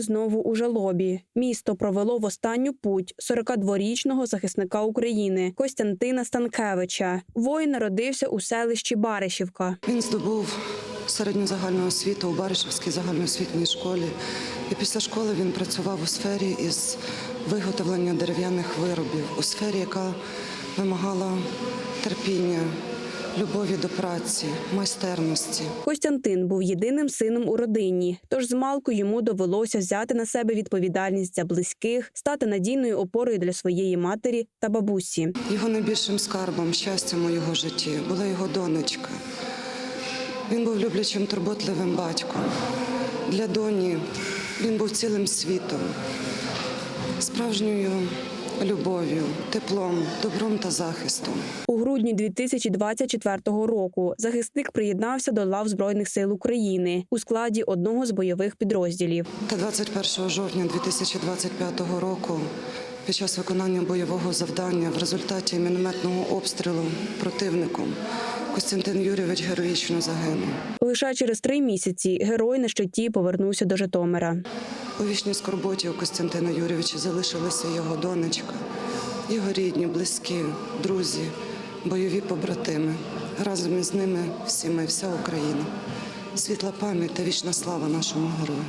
Тепер знову у жалобі. Місто провело в останню путь 42-річного захисника України Костянтина Станкевича. Воїн народився у селищі Баришівка. Він здобув середню загальну освіту у Баришівській загальноосвітній школі. І після школи він працював у сфері із виготовлення дерев'яних виробів, у сфері, яка вимагала терпіння, любові до праці, майстерності. Костянтин був єдиним сином у родині, тож змалку йому довелося взяти на себе відповідальність за близьких, стати надійною опорою для своєї матері та бабусі. Його найбільшим скарбом, щастям у його житті була його донечка. Він був люблячим, турботливим батьком. Для доні він був цілим світом, справжньою любов'ю, теплом, добром та захистом. Грудні 2024 року захисник приєднався до лав Збройних сил України у складі одного з бойових підрозділів. Та 21 жовтня 2025 року, під час виконання бойового завдання в результаті мінометного обстрілу противником Костянтин Юрійович героїчно загинув. Лише через три місяці герой на щиті повернувся до Житомира. У вічній скорботі у Костянтина Юрійовича залишилися його донечка, його рідні, близькі, друзі, бойові побратими. Разом із ними всі ми, вся Україна. Світла пам'ять та вічна слава нашому герою.